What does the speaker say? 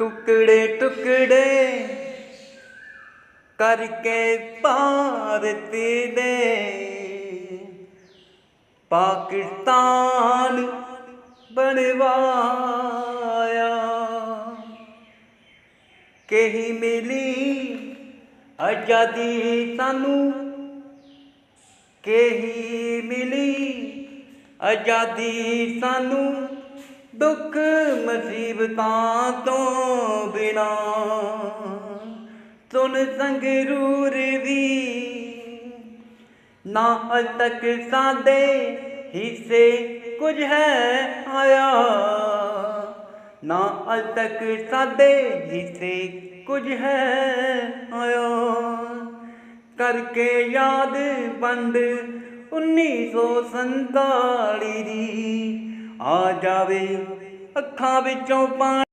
ਟੁਕੜੇ ਟੁਕੜੇ ਕਰਕੇ ਭਾਰਤ ਦੇ ਪਾਕਿਸਤਾਨ ਬਣਵਾਇਆ। ਕਹੀ ਮਿਲੀ ਆਜ਼ਾਦੀ ਸਾਨੂੰ। ਕਹੀ ਮਿਲੀ ਆਜ਼ਾਦੀ ਸਾਨੂੰ। ਦੁੱਖ ਮੁਸੀਬਤਾਂ ਤੋਂ ਬਿਨਾ ਸੁਣ ਸੰਗਰੂਰ ਵੀ ਨਾ ਅਜ ਤੱਕ ਸਾਡੇ ਹਿੱਸੇ ਕੁਝ ਹੈ ਆਇਆ ਨਾ ਅਜ ਤੱਕ ਸਾਡੇ ਹਿੱਸੇ ਕੁਝ ਹੈ ਆਇਆ ਕਰਕੇ ਯਾਦ ਬੰਦ 1947 ਦੀ ਆ ਜਾਵੇ ਅੱਖਾਂ ਵਿੱਚੋਂ ਪਾਣੀ